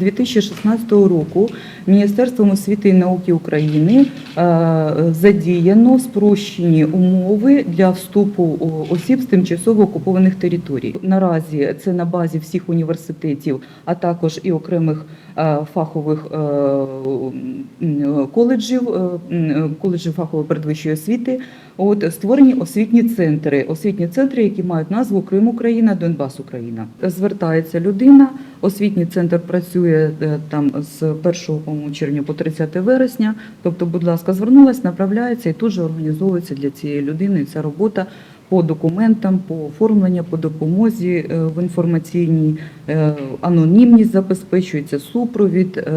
2016 року Міністерством освіти і науки України е, задіяно спрощені умови для вступу осіб з тимчасово окупованих територій. Наразі це на базі всіх університетів, а також і окремих е, фахових е, коледжів, коледжів фахової передвищої освіти. От створені освітні центри, освітні центри, які мають назву Крим Україна, Донбас Україна. Звертається людина. Освітній центр працює е, там з 1 по-моєму, червня по 30 вересня. Тобто, будь ласка, звернулась, направляється і тут же організовується для цієї людини ця робота по документам, по оформленню, по допомозі е, в інформаційній е, анонімність забезпечується супровід,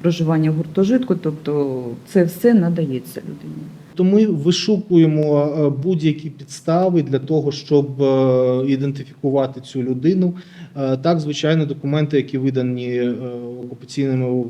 проживання в гуртожитку. Тобто, це все надається людині. То ми вишукуємо е, будь-які підстави для того, щоб е, ідентифікувати цю людину. Е, Так, звичайно, документи, які видані окупаційними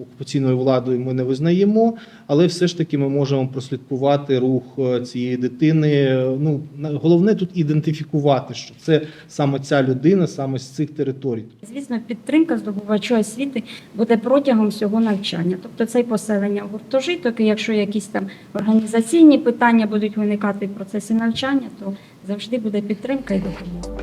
окупаційною владою, ми не визнаємо, але все ж таки ми можемо прослідкувати рух цієї дитини. Ну головне тут ідентифікувати, що це саме ця людина, саме з цих територій. Звісно, підтримка здобувачу освіти буде протягом всього навчання. Тобто це поселення гуртожиток, якщо якісь там організаційні питання будуть виникати в процесі навчання, то завжди буде підтримка і допомога.